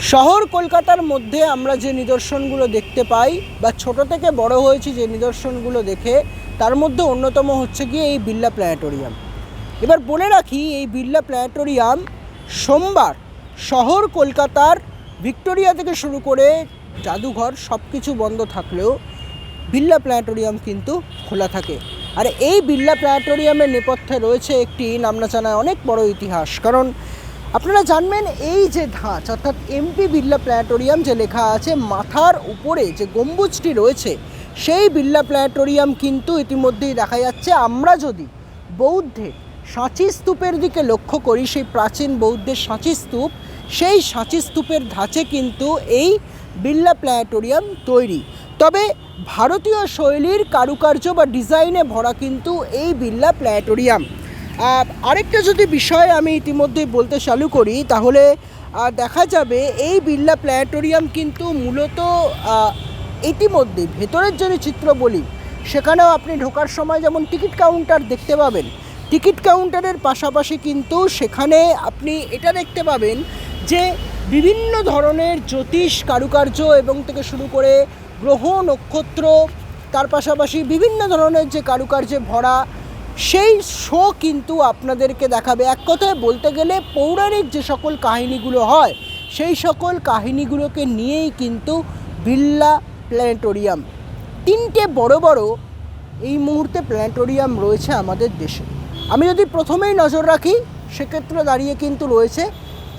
শহর কলকাতার মধ্যে আমরা যে নিদর্শনগুলো দেখতে পাই বা ছোট থেকে বড় হয়েছি যে নিদর্শনগুলো দেখে, তার মধ্যে অন্যতম হচ্ছে গিয়ে এই বিড়লা প্ল্যানেটোরিয়াম। এবার বলে রাখি, এই বিড়লা প্ল্যানেটোরিয়াম সোমবার শহর কলকাতার ভিক্টোরিয়া থেকে শুরু করে জাদুঘর সব কিছু বন্ধ থাকলেও বিড়লা প্ল্যানেটোরিয়াম কিন্তু খোলা থাকে। আর এই বিড়লা প্ল্যানেটোরিয়ামের নেপথ্যে রয়েছে একটি নামনা জানায় অনেক বড় ইতিহাস। কারণ আপনারা জানবেন, এই যে ধাঁচ, অর্থাৎ এমপি বিড়লা প্ল্যানেটোরিয়াম যে লেখা আছে, মাথার উপরে যে গম্বুজটি রয়েছে, সেই বিড়লা প্ল্যানেটোরিয়াম কিন্তু ইতিমধ্যেই দেখা যাচ্ছে। আমরা যদি বৌদ্ধের সাঁচি স্তূপের দিকে লক্ষ্য করি, সেই প্রাচীন বৌদ্ধের সাঁচি স্তূপ, সেই সাঁচি স্তূপের ধাঁচে কিন্তু এই বিড়লা প্ল্যানেটোরিয়াম তৈরি। তবে ভারতীয় শৈলীর কারুকার্য বা ডিজাইনে ভরা কিন্তু এই বিড়লা প্ল্যানেটোরিয়াম আরেকটা যদি বিষয় আমি ইতিমধ্যেই বলতে চালু করি, তাহলে দেখা যাবে এই বিড়লা প্ল্যানেটোরিয়াম কিন্তু মূলত ইতিমধ্যে ভেতরের যদি চিত্র বলি সেখানেও আপনি ঢোকার সময় যেমন টিকিট কাউন্টার দেখতে পাবেন। টিকিট কাউন্টারের পাশাপাশি কিন্তু সেখানে আপনি এটা দেখতে পাবেন যে বিভিন্ন ধরনের জ্যোতিষ কারুকার্য এবং থেকে শুরু করে গ্রহ নক্ষত্র, তার পাশাপাশি বিভিন্ন ধরনের যে কারুকার্যে ভরা সেই শো কিন্তু আপনাদেরকে দেখাবে। এক কথায় বলতে গেলে পৌরাণিক যে সকল কাহিনীগুলো হয়, সেই সকল কাহিনীগুলোকে নিয়েই কিন্তু বিল্লা প্ল্যানেটোরিয়াম। তিনটে বড় বড় এই মুহূর্তে প্ল্যানেটোরিয়াম রয়েছে আমাদের দেশে। আমি যদি প্রথমেই নজর রাখি, সেক্ষেত্রে দাঁড়িয়ে কিন্তু রয়েছে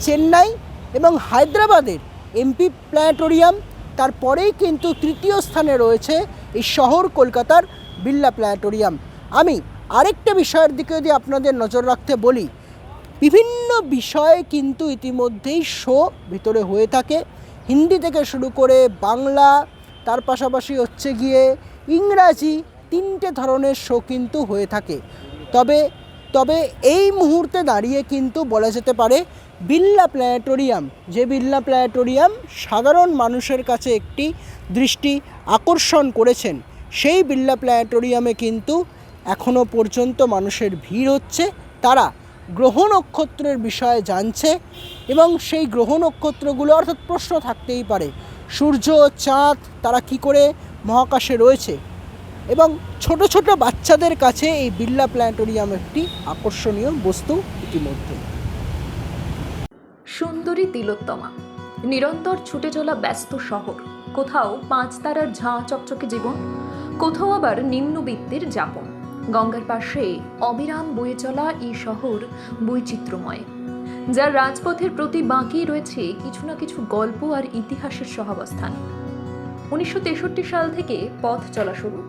চেন্নাই এবং হায়দ্রাবাদের এমপি প্ল্যানেটোরিয়াম। তারপরেই কিন্তু তৃতীয় স্থানে রয়েছে এই শহর কলকাতার বিল্লা প্ল্যানেটোরিয়াম। আমি আরেকটা বিষয়ের দিকে যদি আপনাদের নজর রাখতে বলি, বিভিন্ন বিষয়ে কিন্তু ইতিমধ্যেই শো ভিতরে হয়ে থাকে। হিন্দি থেকে শুরু করে বাংলা, তার পাশাপাশি হচ্ছে গিয়ে ইংরাজি, তিনটে ধরনের শো কিন্তু হয়ে থাকে। তবে তবে এই মুহূর্তে দাঁড়িয়ে কিন্তু বলা যেতে পারে বিল্লা প্ল্যানেটোরিয়াম, যে বিল্লা প্ল্যানেটোরিয়াম সাধারণ মানুষের কাছে একটি দৃষ্টি আকর্ষণ করেছেন। সেই বিল্লা প্ল্যানেটোরিয়ামে কিন্তু এখনও পর্যন্ত মানুষের ভিড় হচ্ছে, তারা গ্রহ নক্ষত্রের বিষয়ে জানছে এবং সেই গ্রহ নক্ষত্রগুলো অর্থাৎ প্রশ্ন থাকতেই পারে, সূর্য, চাঁদ, তারা কি করে মহাকাশে রয়েছে? এবং ছোট ছোট বাচ্চাদের কাছে এই বিড়লা প্ল্যানেটোরিয়াম একটি আকর্ষণীয় বস্তু ইতিমধ্যে। সুন্দরী তিলোত্তমা, নিরন্তর ছুটে চলা ব্যস্ত শহর, কোথাও পাঁচ তারার ঝাঁ চকচকে জীবন, কোথাও আবার নিম্নবিত্তের যাপন। গঙ্গার পাশে অবিরাম বয়ে চলা এই শহর বৈচিত্র্যময়, যার রাজপথের প্রতি বাঁকিয়ে রয়েছে কিছু না কিছু গল্প আর ইতিহাসের সহাবস্থান। উনিশশো তেষট্টি সাল থেকে পথ চলা শুরু।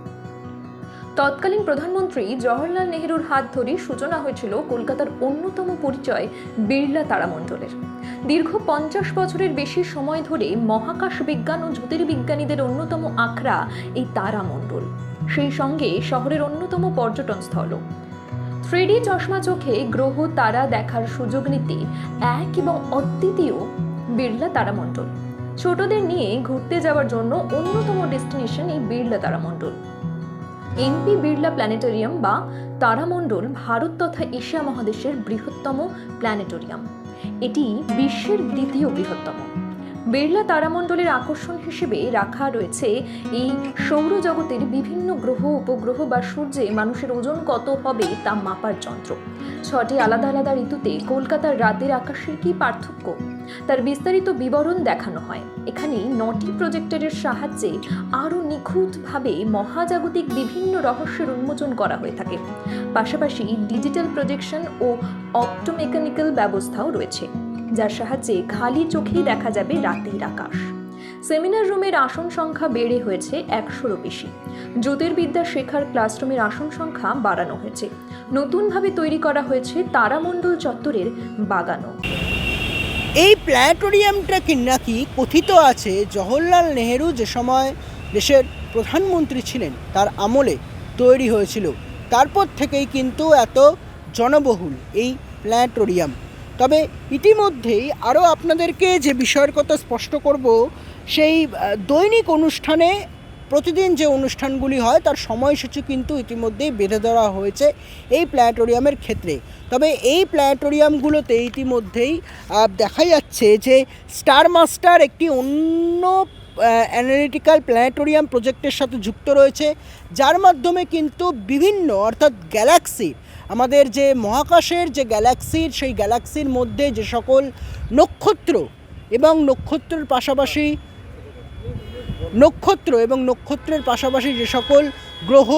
তৎকালীন প্রধানমন্ত্রী জওহরলাল নেহরুর হাত ধরে সূচনা হয়েছিল কলকাতার অন্যতম পরিচয় বিড়লা তারামণ্ডলের। দীর্ঘ পঞ্চাশ বছরের বেশি সময় ধরে মহাকাশ বিজ্ঞান ও জ্যোতির্বিজ্ঞানীদের অন্যতম আখড়া এই তারামণ্ডল। সেই সঙ্গে শহরের অন্যতম পর্যটন স্থল থ্রিডি চশমা চোখে গ্রহ তারা দেখার সুযোগ নিতে এক এবং অদ্বিতীয় বিড়লা তারামণ্ডল। ছোটদের নিয়ে ঘুরতে যাওয়ার জন্য অন্যতম ডেস্টিনেশন এই বিড়লা তারামণ্ডল। এমপি বিড়লা প্ল্যানেটোরিয়াম বা তারামণ্ডল ভারত তথা এশিয়া মহাদেশের বৃহত্তম প্ল্যানেটোরিয়াম। এটি বিশ্বের দ্বিতীয় বৃহত্তম। বিড়লা তারামণ্ডলের আকর্ষণ হিসেবে রাখা রয়েছে এই সৌরজগতের বিভিন্ন গ্রহ, উপগ্রহ বা সূর্যে মানুষের ওজন কত হবে তা মাপার যন্ত্র। ছটি আলাদা আলাদা ঋতুতে কলকাতার রাতের আকাশের কি পার্থক্য? তার বিস্তারিত বিবরণ দেখানো হয়। এখানে নটি প্রজেক্টরের সাহায্যে আরও নিখুঁতভাবে মহাজাগতিক বিভিন্ন রহস্যের উন্মোচন করা হয়ে থাকে। পাশাপাশি ডিজিটাল প্রজেকশন ও অপটোমেকানিক্যাল ব্যবস্থাও রয়েছে। যার সাহায্যে খালি চোখেই দেখা যাবে রাতের আকাশ। সেমিনার রুমের আসন সংখ্যা বেড়ে হয়েছে একশোরও বেশি। জ্যোতির্বিদ্যা শেখার ক্লাসরুমের আসন সংখ্যা বাড়ানো হয়েছে। নতুনভাবে তৈরি করা হয়েছে তারামণ্ডল চত্বরের বাগানও। এই প্ল্যানেটোরিয়ামটা কি নাকি কথিত আছে? জওহরলাল নেহেরু যে সময় দেশের প্রধানমন্ত্রী ছিলেন, তার আমলে তৈরি হয়েছিল। তারপর থেকেই কিন্তু এত জনবহুল এই প্ল্যানেটোরিয়াম তবে ইতিমধ্যেই আরও আপনাদেরকে যে বিষয়ের কথা স্পষ্ট করব, সেই দৈনিক অনুষ্ঠানে প্রতিদিন যে অনুষ্ঠানগুলি হয়, তার সময়সূচি কিন্তু ইতিমধ্যেই বেঁধে দেওয়া হয়েছে এই প্ল্যানেটোরিয়ামের ক্ষেত্রে। তবে এই প্ল্যানেটোরিয়ামগুলোতে ইতিমধ্যেই দেখা যাচ্ছে যে স্টার মাস্টার একটি অন্য অ্যানালিটিক্যাল প্ল্যানেটোরিয়াম প্রজেক্টের সাথে যুক্ত রয়েছে, যার মাধ্যমে কিন্তু বিভিন্ন, অর্থাৎ গ্যালাক্সি আমাদের যে মহাকাশের যে গ্যালাক্সির, সেই গ্যালাক্সির মধ্যে যে সকল নক্ষত্র এবং নক্ষত্রের পাশাপাশি নক্ষত্র এবং নক্ষত্রের পাশাপাশি যে সকল গ্রহ,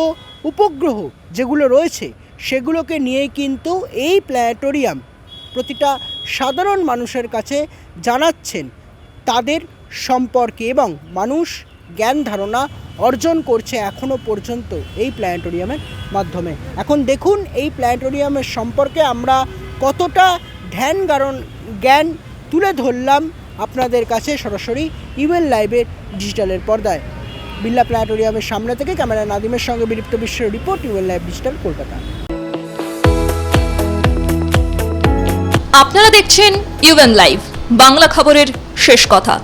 উপগ্রহ যেগুলো রয়েছে, সেগুলোকে নিয়ে কিন্তু এই প্ল্যানেটোরিয়াম প্রতিটা সাধারণ মানুষের কাছে জানাচ্ছেন তাদের সম্পর্কে এবং মানুষ জ্ঞান ধারণা অর্জন করছে এখনও পর্যন্ত এই প্ল্যানেটোরিয়ামের মাধ্যমে। এখন দেখুন এই প্ল্যানেটোরিয়ামের সম্পর্কে আমরা কতটা ধ্যান গারণ, জ্ঞান তুলে ধরলাম আপনাদের কাছে সরাসরি ইউএল লাইভের ডিজিটালের পর্দায়। বিল্লা প্ল্যানেটোরিয়ামের সামনে থেকে ক্যামেরা নাদিমের সঙ্গে বিলিপ্ত বিশ্বের report UL live digital, Kolkata. আপনারা দেখছেন ইউএন লাইভ, বাংলা খবরের শেষ কথা।